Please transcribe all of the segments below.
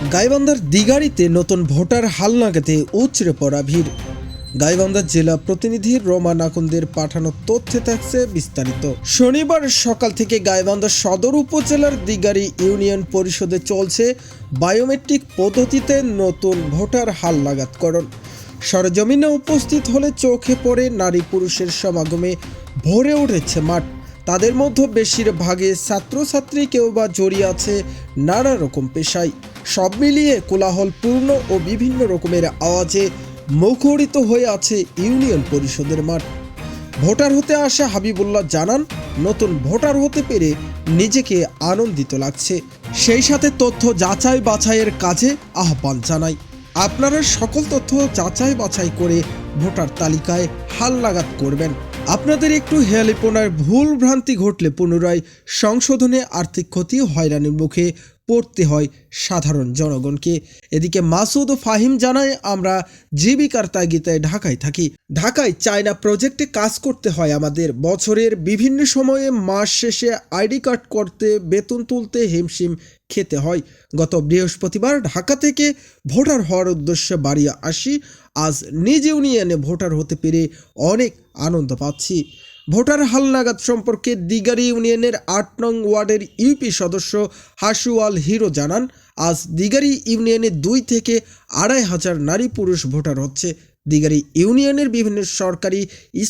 গাইবান্ধার দিগাড়িতে নতুন ভোটার হালনাগাতে উচড়ে পড়া ভিড়। গাইবান্ধা জেলা প্রতিনিধি রোমান আকুন্দের পাঠানো তথ্যে থাকছে বিস্তারিত। শনিবার সকাল থেকে গাইবান্ধা সদর উপজেলার দিগারি ইউনিয়ন পরিষদে চলছে বায়োমেট্রিক পদ্ধতিতে নতুন ভোটার হালনাগাদকরণ সরজমিনে উপস্থিত হলে চোখে পড়ে নারী পুরুষের সমাগমে ভরে উঠেছে মাঠ। তাদের মধ্যে বেশিরভাগে ছাত্রছাত্রী, কেউ বা জড়িয়ে আছে নানা রকম পেশায়। সব মিলিয়ে কোলাহলপূর্ণ ও বিভিন্ন রকমের আওয়াজে মুখরিত হয়ে আছে ইউনিয়ন পরিষদের মাঠ। ভোটার হতে আসা হাবিবুল্লাহ জানান, নতুন ভোটার হতে পেরে নিজেকে আনন্দিত লাগছে। সেই সাথে তথ্য যাচাই বাছাইয়ের কাজে আহ্বান জানাই। আপনারা সকল তথ্য যাচাই বাছাই করে ভোটার তালিকায় হালনাগাদ করবেন। আপনাদের একটু হেয়ালিপনার ভুল ভ্রান্তি ঘটলে পুনরায় সংশোধনে আর্থিক ক্ষতি হয়রানির মুখে পড়তে হয় সাধারণ জনগণকে। এদিকে মাসুদ ও ফাহিম জানায়, আমরা জীবিকার তাগিদায় ঢাকায় থাকি। ঢাকায় চায়না প্রজেক্টে কাজ করতে হয় আমাদের। বছরের বিভিন্ন সময়ে মাস শেষে আইডি কার্ড করতে, বেতন তুলতে হিমশিম খেতে হয়। গত বৃহস্পতিবার ঢাকা থেকে ভোটার হওয়ার উদ্দেশ্যে বাড়ি আসি। আজ নিজ ইউনিয়নে ভোটার হতে পেরে অনেক আনন্দ পাচ্ছি। ভোটার হালনাগাদ সম্পর্কে দিগারি ইউনিয়নের আট নং ওয়ার্ডের ইউপি সদস্য হাসুয়াল হিরো জানান, আজ দিগারি ইউনিয়নে দুই থেকে আড়াই হাজার নারী পুরুষ ভোটার হচ্ছে। দিগারি ইউনিয়নের বিভিন্ন সরকারি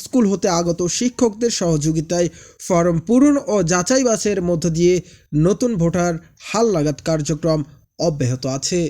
স্কুল হতে আগত শিক্ষকদের সহযোগিতায় ফর্ম পূরণ ও যাচাই বাছাইয়ের মধ্য দিয়ে নতুন ভোটার হালনাগাদ কার্যক্রম অব্যাহত আছে।